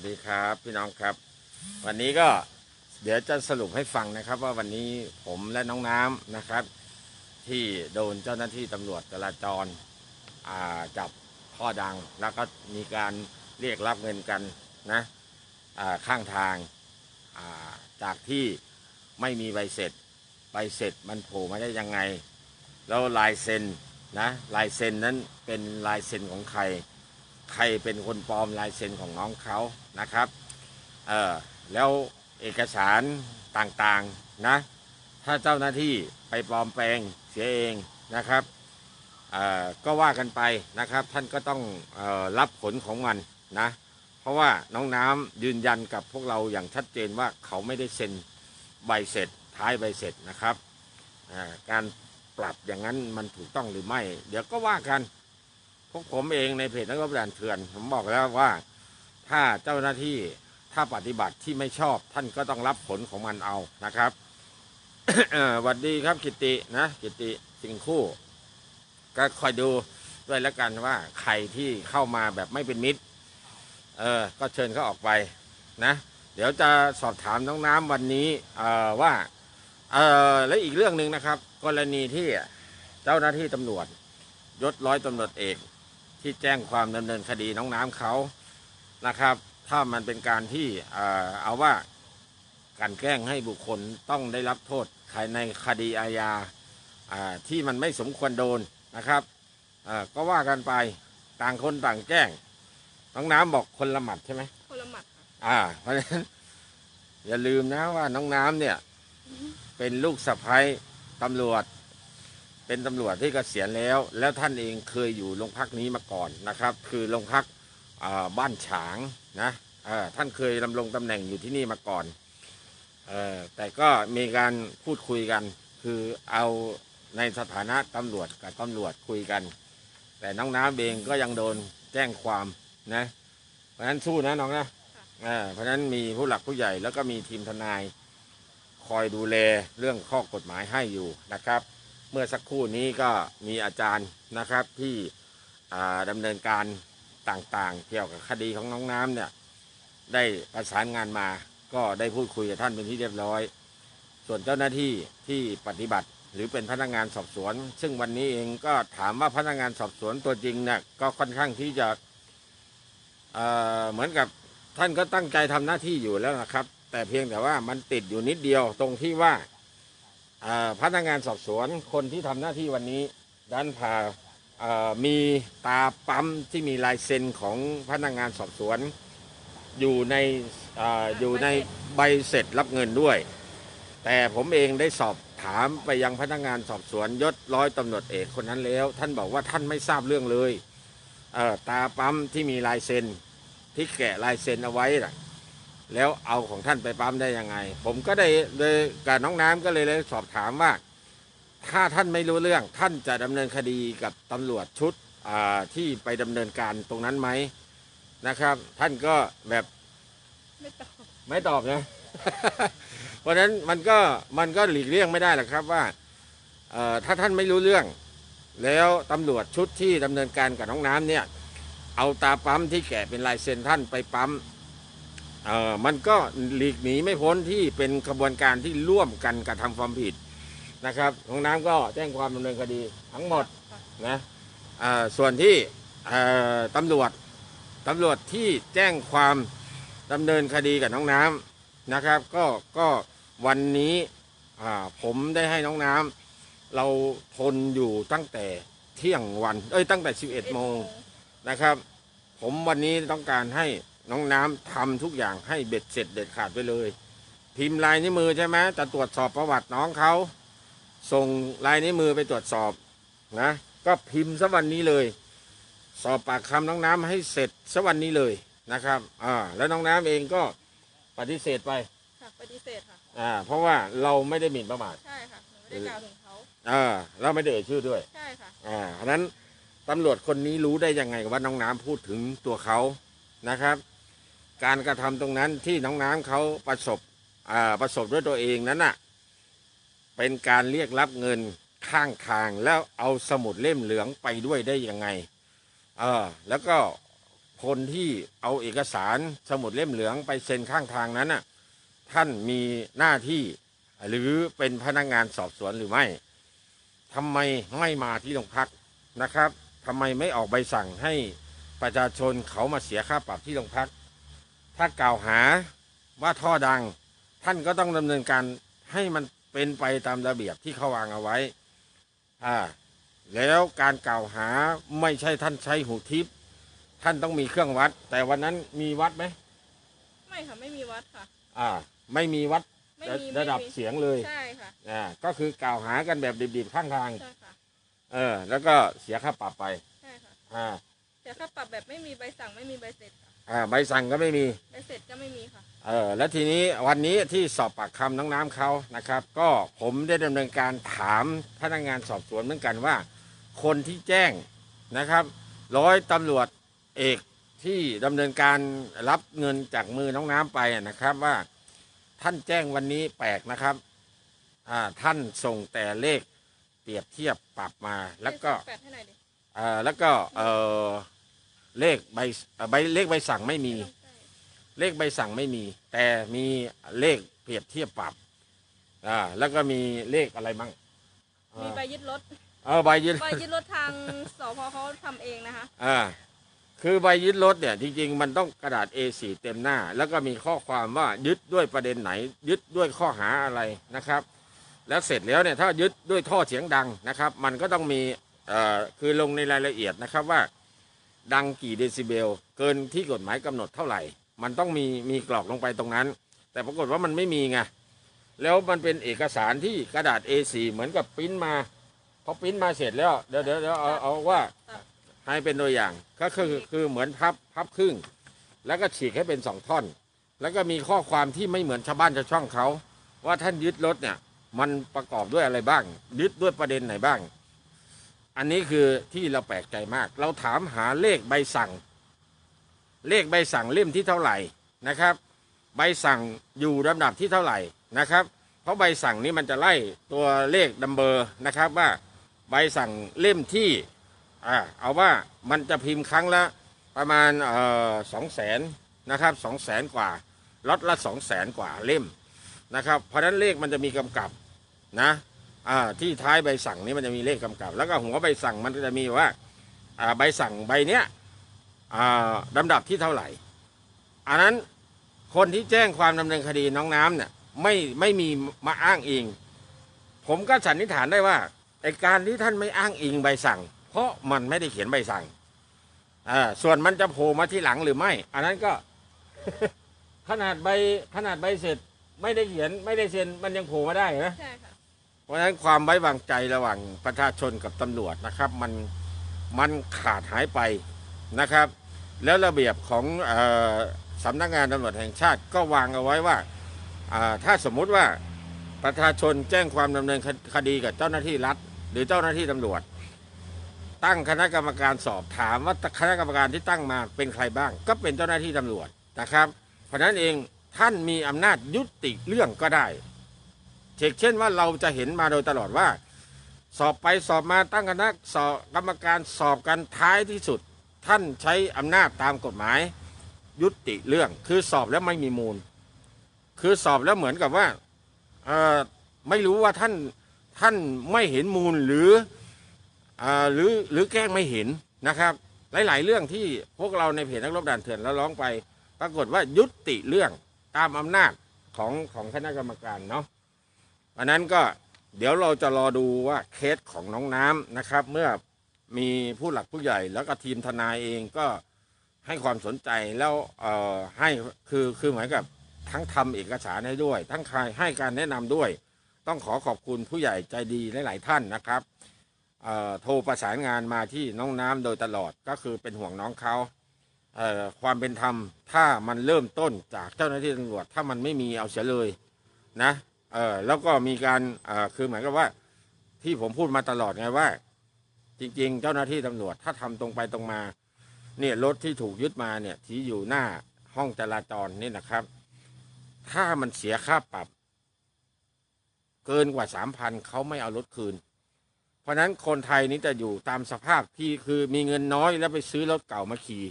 วัสดีครับพี่น้องครับ วันนี้ก็เดี๋ยวจะสรุปให้ฟังนะครับ ว่าวันนี้ผมและน้องน้ำนะครับ ที่โดนเจ้าหน้าที่ตำรวจจราจรจับพ่อดังแล้วก็มีการเรียกรับเงินกันนะข้างทางาจากที่ไม่มีใบเสร็จใบเสร็จมันโผล่มาได้ยังไง แล้วลายเซ็นนะลายเซ็นนั้นเป็นลายเซ็นของใคร ใครเป็นคนปลอมลายเซ็นของน้องเขานะครับเออแล้วเอกสารต่างๆนะ ถ้าเจ้าหน้าที่ไปปลอมแปลงเสียเองนะครับเอ่อก็ว่ากันไปนะครับ ท่านก็ต้องเออรับผลของมันนะ เพราะว่าน้องน้ำยืนยันกับพวกเราอย่างชัดเจนว่าเขาไม่ได้เซ็นใบเสร็จท้ายใบเสร็จนะครับ การปรับอย่างนั้นมันถูกต้องหรือไม่ เดี๋ยวก็ว่ากัน พวกผมเองในเพจนักรบด่านเถื่อน ผมบอกแล้วว่า ถ้าเจ้าหน้าที่ถ้าปฏิบัติที่ไม่ชอบ ท่านก็ต้องรับผลของมันเอานะครับเอ่อหวัดดีครับกิตินะกิติสิงคู่ ก็คอยดูด้วยแล้วกันว่าใครที่เข้ามาแบบไม่เป็นมิตร เออก็เชิญเขาออกไปนะ เดี๋ยวจะสอบถามน้องน้ำวันนี้เออว่าเออและอีกเรื่องหนึ่งนะครับ กรณีที่เจ้าหน้าที่ตำรวจยศร้อยตำรวจเอก ที่แจ้งความดำเนินคดีน้องน้ำเขานะครับ ถ้ามันเป็นการที่เอ่อเอาว่ากลันแกล้งให้บุคคลต้องได้รับโทษภายในคดีอาญาอ่าที่มันไม่สมควรโดนนะครับอ่าก็ว่ากันไปต่างคนต่างแจ้งน้องน้ำบอกคนละหมัดใช่ไหม คนละหมัดค่ะอ่าเพราะฉะนั้น อย่าลืมนะว่าน้องน้ำเนี่ย เป็นลูกสะใภ้ตำรวจ เป็นตำรวจที่เกษียณแล้ว แล้วท่านเองเคยอยู่โรงพักนี้มาก่อนนะครับ คือโรงพักบ้านฉางนะท่านเคยดำรงตำแหน่งอยู่ที่นี่มาก่อนออแต่ก็มีการพูดคุยกัน คือเอาในสถานะตำรวจกับตำรวจคุยกัน แต่น้องน้ำเองก็ยังโดนแจ้งความนะเพราะฉะนั้นสู้นะน้องนะเออเพราะฉะนั้นมีผู้หลักผู้ใหญ่แล้วก็มีทีมทนายคอยดูแลเรื่องข้อกฎหมายให้อยู่นะครับ เมื่อสักครู่นี้ก็มีอาจารย์นะครับที่ดำเนินการต่างๆ เกี่ยวกับคดีของน้องน้ำเนี่ยได้ประสานงานมาก็ได้พูดคุยกับท่านเป็นที่เรียบร้อย ส่วนเจ้าหน้าที่ที่ปฏิบัติหรือเป็นพนักงานสอบสวน ซึ่งวันนี้เองก็ถามว่าพนักงานสอบสวนตัวจริงเนี่ยก็ค่อนข้างที่จะเเหมือนกับท่านก็ตั้งใจทำหน้าที่อยู่แล้วนะครับ แต่เพียงแต่ว่ามันติดอยู่นิดเดียวตรงที่ว่า พนักงานสอบสวนคนที่ทำหน้าที่วันนี้ด้านพามีตาปั๊มที่มีลายเซ็นของพนักงานสอบสวนอยู่ในออยู่ในใบเสร็จรับเงินด้วย แต่ผมเองได้สอบถามไปยังพนักงานสอบสวนยศร้อยตำรวจเอกคนนั้นแล้ว ท่านบอกว่าท่านไม่ทราบเรื่องเลยเตาปั๊มที่มีลายเซ็นที่แกะลายเซ็นเอาไว้นะ แล้วเอาของท่านไปปั๊มได้ยังไง ผมก็ได้เลยกับน้องน้ำก็เลยเลยสอบถามว่า ถ้าท่านไม่รู้เรื่องท่านจะดำเนินคดีกับตำรวจชุดที่ไปดำเนินการตรงนั้นไหมนะครับ ท่านก็แบบไม่ตอบไม่ตอบนะ เพราะฉะนั้นมันก็มันก็หลีกเลี่ยงไม่ได้หรอกครับว่าถ้าท่านไม่รู้เรื่อง แล้วตำรวจชุดที่ดำเนินการกับน้องน้ำเนี่ย เอาตาปั๊มที่แกะเป็นลายเซ็นท่านไปปั๊ม เอ่อมันก็หลีกหนีไม่พ้นที่เป็นกระบวนการที่ร่วมกันกระทำความผิดนะครับน้องน้ำก็แจ้งความดำเนินคดีทั้งหมดนะเอ่อส่วนที่เอ่อตำรวจตำรวจที่แจ้งความดำเนินคดีกับน้องน้ำนะครับ ก็ก็วันนี้อ่าผมได้ให้น้องน้ำเราทนอยู่ตั้งแต่เที่ยงวันเอ้ยตั้งแต่ 11โมงนะครับ ผมวันนี้ต้องการให้ น้องน้ำทำทุกอย่างให้เบ็ดเสร็จเด็ดขาดไปเลย พิมพ์ลายนิ้วมือใช่ไหมจะตรวจสอบประวัติน้องเขาส่งลายนิ้วมือไปตรวจสอบนะ ก็พิมพ์ซะวันนี้เลย สอบปากคำน้องน้ำให้เสร็จซะวันนี้เลยนะครับอ่าแล้วน้องน้ำเองก็ปฏิเสธไปค่ะปฏิเสธค่ะอ่าเพราะว่าเราไม่ได้หมิ่นประมาทใช่ค่ะหนูไม่ได้กล่าวถึงเขาอ่าเราไม่ได้เอ่ยชื่อด้วยใช่ค่ะอ่าเพราะฉะนั้นตำรวจคนนี้รู้ได้ยังไงว่าน้องน้ำพูดถึงตัวเขานะครับ การกระทำตรงนั้นที่น้องน้ำเขาประสบอ่าประสบด้วยตัวเองนั้นน่ะเป็นการเรียกรับเงินข้างทางแล้วเอาสมุดเล่มเหลืองไปด้วยได้ยังไงเออแล้วก็คนที่เอาเอกสารสมุดเล่มเหลืองไปเซ็นข้างทางนั้นน่ะท่านมีหน้าที่หรือเป็นพนักงานสอบสวนหรือไม่ทำไมไม่มาที่โรงพักนะครับทำไมไม่ออกใบสั่งให้ประชาชนเขามาเสียค่าปรับที่โรงพัก ถ้ากล่าวหาว่าท่อดัง ท่านก็ต้องดำเนินการให้มันเป็นไปตามระเบียบที่เขาวางเอาไว้อ่าแล้วการกล่าวหาไม่ใช่ท่านใช้หูทิพย์ท่านต้องมีเครื่องวัด แต่วันนั้นมีวัดไหมไม่ค่ะไม่มีวัดค่ะ อ่า ไม่มีวัดไม่ระมีระดับไม่มีเสียงเลยใช่ค่ะอ่าก็คือกล่าวหากันแบบดิบๆข้างทางใช่ค่ะเออ แล้วก็เสียค่าปรับไปใช่ค่ะอ่าแต่ค่าปรับแบบไม่มีใบสั่งไม่มีใบเสร็จค่ะ อ่าใบสั่งก็ไม่มี ใบเสร็จก็ไม่มีค่ะ เออแล้วทีนี้วันนี้ที่สอบปากคำน้องน้ำเขานะครับ ก็ผมได้ดำเนินการถามพนักงานสอบสวนเหมือนกันว่า คนที่แจ้งนะครับ ร้อยตำรวจเอกที่ดำเนินการรับเงินจากมือน้องน้ำไปอะนะครับว่าท่านแจ้งวันนี้แปลกนะครับอ่าท่านส่งแต่เลขเปรียบเทียบปรับมาแล้วก็แปดให้หน่อยดิ อ่าแล้วก็เออ เลขใบเอ่อใบเลขใบสั่งไม่มีไม่ต้องใกล้เลขใบสั่งไม่มี แต่มีเลขเปรียบเทียบปรับอ่าแล้วก็มีเลขอะไรบ้างมีใบยึดรถเออใบยึดใบยึดรถทางสพเขาทำเองนะคะอ่าคือใบยึดรถเนี่ยจริงๆ มันต้องกระดาษ A4 เต็มหน้า แล้วก็มีข้อความว่ายึดด้วยประเด็นไหน ยึดด้วยข้อหาอะไรนะครับ แล้วเสร็จแล้วเนี่ยถ้ายึดด้วยท่อเสียงดังนะครับ มันก็ต้องมีเอ่อคือลงในรายละเอียดนะครับว่า ดังกี่เดซิเบล เกินที่กฎหมายกำหนดเท่าไหร่ มันต้องมีมีกรอกลงไปตรงนั้น แต่ปรากฏว่ามันไม่มีไงแล้วมันเป็นเอกสารที่กระดาษ A4 เหมือนกับปริ้นมาพอปริ้นมาเสร็จแล้วเดี๋ยวเดี๋ยวเอาเอาว่าให้เป็นตัวอย่างก็คือคือเหมือนพับพับครึ่ง แล้วก็ฉีกให้เป็นสองท่อน แล้วก็มีข้อความที่ไม่เหมือนชาวบ้านชาวช่องเขา ว่าท่านยึดรถเนี่ย มันประกอบด้วยอะไรบ้าง ยึดด้วยประเด็นไหนบ้าง อันนี้คือที่เราแปลกใจมาก เราถามหาเลขใบสั่ง เลขใบสั่งเล่มที่เท่าไหร่นะครับ ใบสั่งอยู่ลำดับที่เท่าไหร่นะครับ เพราะใบสั่งนี้มันจะไล่ตัวเลขดัมเบอร์นะครับว่าใบสั่งเล่มที่อ่าเอาว่ามันจะพิมพ์ครั้งละประมาณเอ่อสองแสนนะครับสองแสนกว่าล็อตละสองแสนกว่าเล่มนะครับ เพราะนั้นเลขมันจะมีกำกับนะ ที่ท้ายใบสั่งนี้มันจะมีเลขกำกับ แล้วก็หัวใบสั่งมันก็จะมีว่าใบสั่งใบเนี้ยลำดับที่เท่าไหร่ อันนั้นคนที่แจ้งความดำเนินคดีน้องน้ำเนี่ยไม่ไม่มีมาอ้างอิง ผมก็สันนิษฐานได้ว่าไอการที่ท่านไม่อ้างอิงใบสั่ง เพราะมันไม่ได้เขียนใบสั่งส่วนมันจะโผล่มาที่หลังหรือไม่ อันนั้นก็ขนาดใบขนาดใบเสร็จไม่ได้เขียนไม่ได้เซ็นมันยังโผล่มาได้นะใช่ค่ะ เพราะฉะนั้นความไว้วางใจระหว่างประชาชนกับตำรวจนะครับ มันมันขาดหายไปนะครับ แล้วระเบียบของออสำนักงานตำรวจแห่งชาติก็วางเอาไว้ว่าถ้าสมมุติว่าประชาชนแจ้งความดำเนินคดีกับเจ้าหน้าที่รัฐ หรือเจ้าหน้าที่ตำรวจ ตั้งคณะกรรมการสอบถามว่าคณะกรรมการที่ตั้งมาเป็นใครบ้าง ก็เป็นเจ้าหน้าที่ตำรวจนะครับ เพราะนั้นเองท่านมีอำนาจยุติเรื่องก็ได้ เช่นเช่นว่าเราจะเห็นมาโดยตลอดว่า สอบไปสอบมาตั้งคณะสอบกรรมการสอบกันท้ายที่สุด ท่านใช้อำนาจตามกฎหมาย ยุติเรื่องคือสอบแล้วไม่มีมูล คือสอบแล้วเหมือนกับว่าไม่รู้ว่าท่านท่านไม่เห็นมูลหรืออหรือหรือแกล้งไม่เห็นนะครับ หลาย ๆ เรื่องที่พวกเราในเพจนักรบด่านเถื่อนแล้วร้องไป ปรากฏว่ายุติเรื่องตามอำนาจของของคณะกรรมการเนาะ อันนั้นก็เดี๋ยวเราจะรอดูว่าเคสของน้องน้ำนะครับ เมื่อมีผู้หลักผู้ใหญ่แล้วก็ทีมทนายเองก็ให้ความสนใจแล้วเอ่อให้คือคือเหมือนกับทั้งทำเอกสารให้ด้วย ทั้งใครให้การแนะนำด้วย ต้องขอขอบคุณผู้ใหญ่ใจดีหลาย ๆ ท่านนะครับเอ่อโทรประสานงานมาที่น้องน้ำโดยตลอดก็คือเป็นห่วงน้องเขาเอ่อความเป็นธรรมถ้ามันเริ่มต้นจากเจ้าหน้าที่ตำรวจถ้ามันไม่มีเอาเสียเลยนะ เออแล้วก็มีการเอ่อคือเหมือนกับว่า ที่ผมพูดมาตลอดไงว่า จริง ๆ เจ้าหน้าที่ตำรวจถ้าทำตรงไปตรงมา เนี่ยรถที่ถูกยึดมาเนี่ย ที่อยู่หน้าห้องจราจรนี่นะครับ ถ้ามันเสียค่าปรับ เกินกว่าสามพันเขาไม่เอารถคืน เพราะฉะนั้นคนไทยนี่จะอยู่ตามสภาพที่คือมีเงินน้อยแล้วไปซื้อรถเก่ามาขี่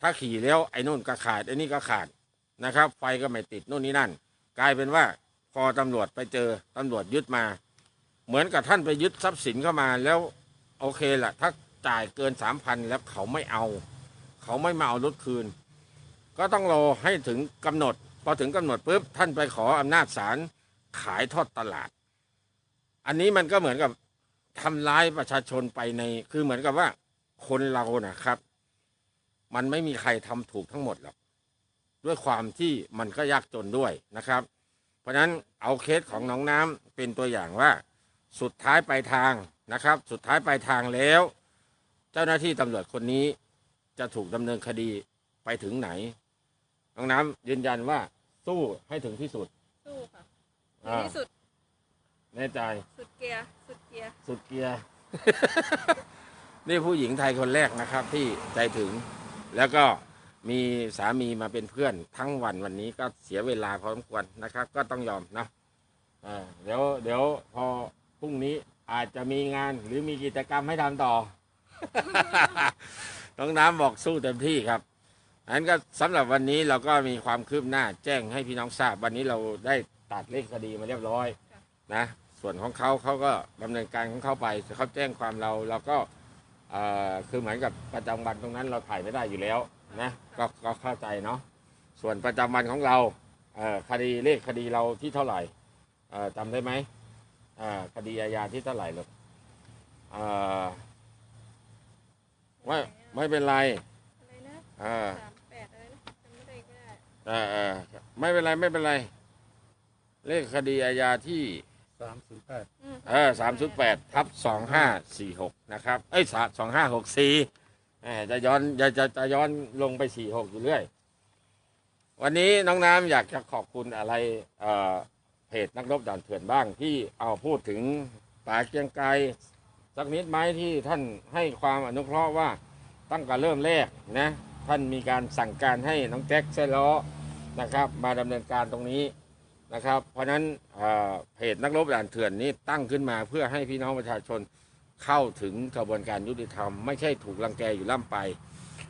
ถ้าขี่แล้วไอ้นู่นก็ขาดไอ้นี่ก็ขาดนะครับ ไฟก็ไม่ติดนู่นนี่นั่น กลายเป็นว่า พอตำรวจไปเจอตำรวจยึดมา เหมือนกับท่านไปยึดทรัพย์สินเข้ามาแล้วโอเคแหละถ้าจ่ายเกินสามพันแล้วเขาไม่เอา เขาไม่มาเอารถคืน ก็ต้องรอให้ถึงกำหนด พอถึงกำหนดปุ๊บท่านไปขออำนาจศาลขายทอดตลาด อันนี้มันก็เหมือนกับทำร้ายประชาชนไปใน คือเหมือนกับว่าคนเรานะครับ มันไม่มีใครทำถูกทั้งหมดหรอกด้วยความที่มันก็ยากจนด้วยนะครับ ราะฉะนั้นเอาเคสของน้องน้ำเป็นตัวอย่างว่า สุดท้ายปลายทางนะครับ สุดท้ายปลายทางแล้ว เจ้าหน้าที่ตำรวจคนนี้จะถูกดำเนินคดีไปถึงไหน น้องน้ำยืนยันว่าสู้ให้ถึงที่สุด สู้ค่ะถึงอ่าที่สุดแน่ใจ สุดเกียร์ สุดเกียร์ สุดเกียร์ นี่ผู้หญิงไทยคนแรกนะครับที่ใจถึงแล้วก็ มีสามีมาเป็นเพื่อนทั้งวันวันนี้ก็เสียเวลาพอสมควรนะครับ ก็ต้องยอมนะอ่าเดี๋ยวเดี๋ยวพอพรุ่งนี้อาจจะมีงานหรือมีกิจกรรมให้ทำต่อ น้องน้ำบอกสู้เต็มที่ครับอันนั้นก็สำหรับวันนี้เราก็มีความคืบหน้าแจ้งให้พี่น้องทราบ วันนี้เราได้ตัดเลขคดีมาเรียบร้อยนะ ส่วนของเขาเขาก็ดำเนินการของเขาไปเขาแจ้งความเราเราก็เอ่อคือเหมือนกับประจำวันตรงนั้นเราถ่ายไม่ได้อยู่แล้ว นะก็ก็เข้าใจเนาะส่วนประจำวันของเราเอ่อคดีเลขคดีเราที่เท่าไหร่เอ่อจำได้ไหมเอ่อคดีอาญาที่เท่าไหร่ลูกเอ่อไม่ไม่เป็นไรอะไรนะเออสามแปดอะไรนะจำไม่ได้ก็ได้เออเออไม่เป็นไรไม่เป็นไร เลขคดีอาญาที่สามศูนย์แปด อืม เออสามสุดแปดทับสองห้าสี่หกนะครับ เอ้ยสองห้าหกสี่ จะย้อนจะจะจะย้อนลงไปสี่หกอยู่เรื่อย วันนี้น้องน้ำอยากจะขอบคุณอะไรเอเพจนักรบด่านเถื่อนบ้างที่เอาพูดถึงป่าเกียงไกรสักนิดไหมที่ท่านให้ความอนุเคราะห์ว่าตั้งแต่เริ่มแรกนะท่านมีการสั่งการให้น้องแจ็คเซล้อนะครับ มาดำเนินการตรงนี้นะครับ เพราะฉะนั้นเเพจนักรบด่านเถื่อนนี้ตั้งขึ้นมาเพื่อให้พี่น้องประชาชน เข้าถึงกระบวนการยุติธรรม ไม่ใช่ถูกรังแกอยู่ล่ำไป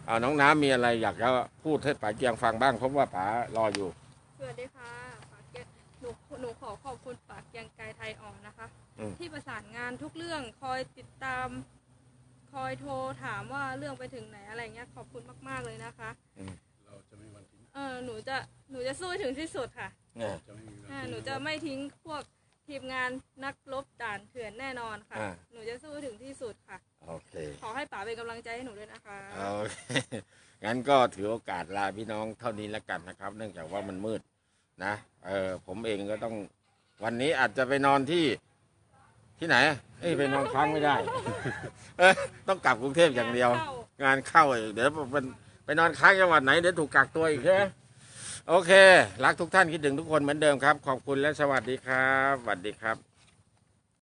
เอาน้องน้ำมีอะไรอยากจะพูดให้ป๋าเกียงฟังบ้างเพราะว่าป๋ารออยู่สวัสดีค่ะปากเกียร์หนูหนูขอขอบคุณปากเกียงไกรไทยอ่อนนะคะอืมที่ประสานงานทุกเรื่องคอยติดตาม คอยโทรถามว่าเรื่องไปถึงไหนอะไรเงี้ยขอบคุณมาก ๆเลยนะคะเราจะไม่มีวันทิ้งเออหนูจะหนูจะสู้ให้ถึงที่สุดค่ะเนี่ยจะไม่มีวันอ่าทิ้งหนูจะไม่ทิ้งพวก ทีมงานนักรบด่านเถื่อนแน่นอนค่ะ อ่า หนูจะสู้ถึงที่สุดค่ะ โอเค ขอให้ป๋าเป็นกำลังใจให้หนูด้วยนะคะโอเคงั้นก็ถือโอกาสลาพี่น้องเท่านี้แล้วกันนะครับ เนื่องจากว่ามันมืดนะ เออผมเองก็ต้องวันนี้อาจจะไปนอนที่ที่ไหนเอ้ยไปนอนค้างไม่ได้ เออต้องกลับกรุงเทพอย่างเดียว งานเข้างานเข้าอีกเดี๋ยวเป็นไปนอนค้างจังหวัดไหนเดี๋ยวถูกกักตัวอีกใช่ไหม โอเค รักทุกท่านคิดถึงทุกคนเหมือนเดิมครับ ขอบคุณและสวัสดีครับสวัสดีครับ